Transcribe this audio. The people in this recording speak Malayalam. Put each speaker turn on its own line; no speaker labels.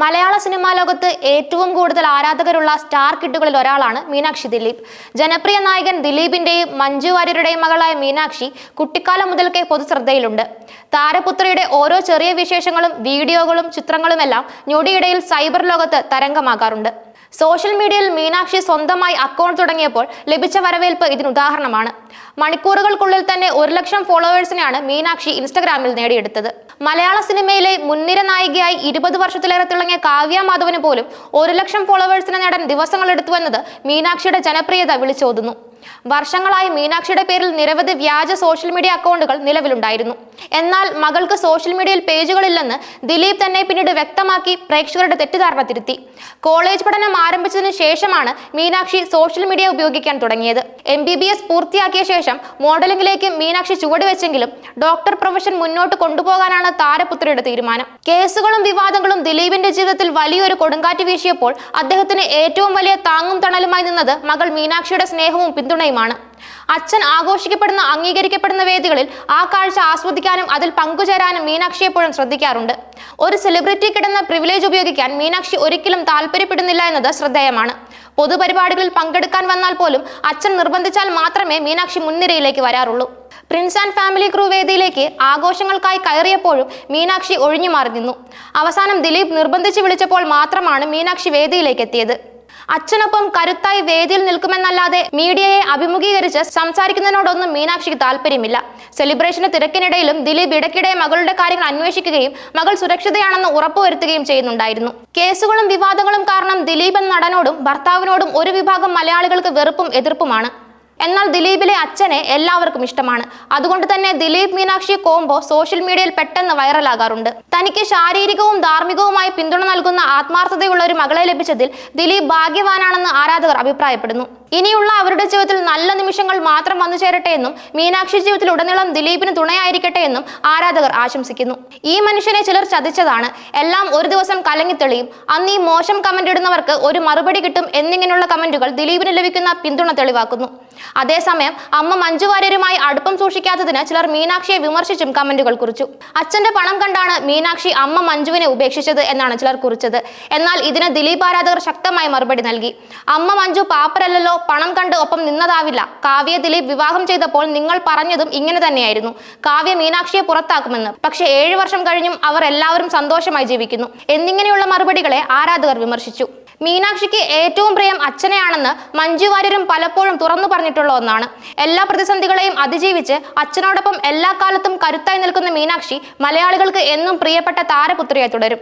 മലയാള സിനിമാ ലോകത്ത് ഏറ്റവും കൂടുതൽ ആരാധകരുള്ള സ്റ്റാർ കിഡുകളിൽ ഒരാളാണ് മീനാക്ഷി ദിലീപ്. ജനപ്രിയ നായകൻ ദിലീപിന്റെയും മഞ്ജു വാര്യരുടെയും മകളായ മീനാക്ഷി കുട്ടിക്കാലം മുതൽക്കേ പൊതുശ്രദ്ധയിലുണ്ട്. താരപുത്രിയുടെ ഓരോ ചെറിയ വിശേഷങ്ങളും വീഡിയോകളും ചിത്രങ്ങളുമെല്ലാം ഞൊടിയിടയിൽ സൈബർ ലോകത്ത് തരംഗമാകാറുണ്ട്. സോഷ്യൽ മീഡിയയിൽ മീനാക്ഷി സ്വന്തമായി അക്കൗണ്ട് തുടങ്ങിയപ്പോൾ ലഭിച്ച വരവേൽപ്പ് ഇതിന് ഉദാഹരണമാണ്. മണിക്കൂറുകൾക്കുള്ളിൽ തന്നെ ഒരു ലക്ഷം ഫോളോവേഴ്സിനെയാണ് മീനാക്ഷി ഇൻസ്റ്റഗ്രാമിൽ നേടിയെടുത്തത്. മലയാള സിനിമയിലെ മുൻനിര നായികയായി ഇരുപത് വർഷത്തിലേറെ തിളങ്ങിയ കാവ്യ മാധവന് പോലും ഒരു ലക്ഷം ഫോളോവേഴ്സിനെ നേടാൻ ദിവസങ്ങൾ എടുത്തുവെന്നത് മീനാക്ഷിയുടെ ജനപ്രിയത വിളിച്ചോതുന്നു. വർഷങ്ങളായി മീനാക്ഷിയുടെ പേരിൽ നിരവധി വ്യാജ സോഷ്യൽ മീഡിയ അക്കൗണ്ടുകൾ നിലവിലുണ്ടായിരുന്നു. എന്നാൽ മകൾക്ക് സോഷ്യൽ മീഡിയയിൽ പേജുകളില്ലെന്ന് ദിലീപ് തന്നെ പിന്നീട് വ്യക്തമാക്കി പ്രേക്ഷകരുടെ തെറ്റിദ്ധാരണ തിരുത്തി. കോളേജ് പഠനം ആരംഭിച്ചതിനു ശേഷമാണ് മീനാക്ഷി സോഷ്യൽ മീഡിയ ഉപയോഗിക്കാൻ തുടങ്ങിയത്. എം ബി ബി എസ് പൂർത്തിയാക്കിയ ശേഷം മോഡലിംഗിലേക്ക് മീനാക്ഷി ചുവടുവെച്ചെങ്കിലും ഡോക്ടർ പ്രൊഫഷൻ മുന്നോട്ട് കൊണ്ടുപോകാനാണ് താരപുത്രിയുടെ തീരുമാനം. കേസുകളും വിവാദങ്ങളും ദിലീപിന്റെ ജീവിതത്തിൽ വലിയൊരു കൊടുങ്കാറ്റ് വീശിയപ്പോൾ അദ്ദേഹത്തിന് ഏറ്റവും വലിയ താങ്ങും തണലുമായി നിന്നത് മകൾ മീനാക്ഷിയുടെ സ്നേഹവും പിന്തുണയുമാണ്. അച്ഛൻ ആഘോഷിക്കപ്പെടുന്ന അംഗീകരിക്കപ്പെടുന്ന വേദികളിൽ ആ കാഴ്ച ആസ്വദിക്കാനും അതിൽ പങ്കുചേരാനും മീനാക്ഷി എപ്പോഴും ശ്രദ്ധിക്കാറുണ്ട്. ഒരു സെലിബ്രിറ്റി കിടന്ന പ്രിവിലേജ് ഉപയോഗിക്കാൻ മീനാക്ഷി ഒരിക്കലും താല്പര്യപ്പെടുന്നില്ല എന്നത് ശ്രദ്ധേയമാണ്. പൊതുപരിപാടികളിൽ പങ്കെടുക്കാൻ വന്നാൽ പോലും അച്ഛൻ നിർബന്ധിച്ചാൽ മാത്രമേ മീനാക്ഷി മുൻനിരയിലേക്ക് വരാറുള്ളൂ. പ്രിൻസ് ആൻഡ് ഫാമിലി ക്രൂ വേദിയിലേക്ക് ആഘോഷങ്ങൾക്കായി കയറിയപ്പോഴും മീനാക്ഷി ഒഴിഞ്ഞു മാറി നിന്നു. അവസാനം ദിലീപ് നിർബന്ധിച്ച് വിളിച്ചപ്പോൾ മാത്രമാണ് മീനാക്ഷി വേദിയിലേക്ക് എത്തിയത്. അച്ഛനൊപ്പം കരുത്തായി വേദിയിൽ നിൽക്കുമെന്നല്ലാതെ മീഡിയയെ അഭിമുഖീകരിച്ച് സംസാരിക്കുന്നതിനോടൊന്നും മീനാക്ഷിക്ക് താല്പര്യമില്ല. സെലിബ്രേഷന് തിരക്കിനിടയിലും ദിലീപ് ഇടയ്ക്കിടെ മകളുടെ കാര്യങ്ങൾ അന്വേഷിക്കുകയും മകൾ സുരക്ഷിതയാണെന്ന് ഉറപ്പുവരുത്തുകയും ചെയ്യുന്നുണ്ടായിരുന്നു. കേസുകളും വിവാദങ്ങളും കാരണം ദിലീപ് എന്ന നടനോടും ഭർത്താവിനോടും ഒരു വിഭാഗം മലയാളികൾക്ക് വെറുപ്പും എതിർപ്പുമാണ്. എന്നാൽ ദിലീപിലെ അച്ഛനെ എല്ലാവർക്കും ഇഷ്ടമാണ്. അതുകൊണ്ട് തന്നെ ദിലീപ് മീനാക്ഷി കോംബോ സോഷ്യൽ മീഡിയയിൽ പെട്ടെന്ന് വൈറലാകാറുണ്ട്. തനിക്ക് ശാരീരികവും ധാർമ്മികവുമായി പിന്തുണ നൽകുന്ന ആത്മാർത്ഥതയുള്ള ഒരു മകളെ ലഭിച്ചതിൽ ദിലീപ് ഭാഗ്യവാനാണെന്ന് ആരാധകർ അഭിപ്രായപ്പെടുന്നു. ഇനിയുള്ള അവരുടെ ജീവിതത്തിൽ നല്ല നിമിഷങ്ങൾ മാത്രം വന്നു ചേരട്ടെ എന്നും മീനാക്ഷി ജീവിതത്തിൽ ഉടനീളം ദിലീപിന് തുണയായിരിക്കട്ടെ എന്നും ആരാധകർ ആശംസിക്കുന്നു. ഈ മനുഷ്യനെ ചിലർ ചതിച്ചതാണ്. എല്ലാം ഒരു ദിവസം കലങ്ങി തെളിയും. അന്ന് ഈ മോശം കമന്റ് ഇടുന്നവർക്ക് ഒരു മറുപടി കിട്ടും എന്നിങ്ങനെയുള്ള കമന്റുകൾ ദിലീപിന് ലഭിക്കുന്ന പിന്തുണ തെളിവാക്കുന്നു. അതേസമയം അമ്മ മഞ്ജു വാര്യരുമായി അടുപ്പം സൂക്ഷിക്കാത്തതിന് ചിലർ മീനാക്ഷിയെ വിമർശിച്ചും കമന്റുകൾ കുറിച്ചു. അച്ഛന്റെ പണം കണ്ടാണ് മീനാക്ഷി അമ്മ മഞ്ജുവിനെ ഉപേക്ഷിച്ചത് എന്നാണ് ചിലർ കുറിച്ചത്. എന്നാൽ ഇതിന് ദിലീപ് ആരാധകർ ശക്തമായി മറുപടി നൽകി. അമ്മ മഞ്ജു പാപ്പരല്ലല്ലോ പണം കണ്ട് ഒപ്പം നിന്നതാവില്ല. കാവ്യ ദിലീപ് വിവാഹം ചെയ്തപ്പോൾ നിങ്ങൾ പറഞ്ഞതും ഇങ്ങനെ തന്നെയായിരുന്നു. കാവ്യ മീനാക്ഷിയെ പുറത്താക്കുമെന്ന്. പക്ഷേ ഏഴു വർഷം കഴിഞ്ഞും അവർ എല്ലാവരും സന്തോഷമായി ജീവിക്കുന്നു. എന്നിങ്ങനെയുള്ള മറുപടികളെ ആരാധകർ വിമർശിച്ചു. മീനാക്ഷിക്ക് ഏറ്റവും പ്രിയം അച്ഛനെയാണെന്ന് മഞ്ജു വാര്യരും പലപ്പോഴും തുറന്നു പറഞ്ഞിട്ടുള്ള ഒന്നാണ്. എല്ലാ പ്രതിസന്ധികളെയും അതിജീവിച്ച് അച്ഛനോടൊപ്പം എല്ലാ കാലത്തും കരുത്തായി നിൽക്കുന്ന മീനാക്ഷി മലയാളികൾക്ക് എന്നും പ്രിയപ്പെട്ട താരപുത്രിയായി തുടരും.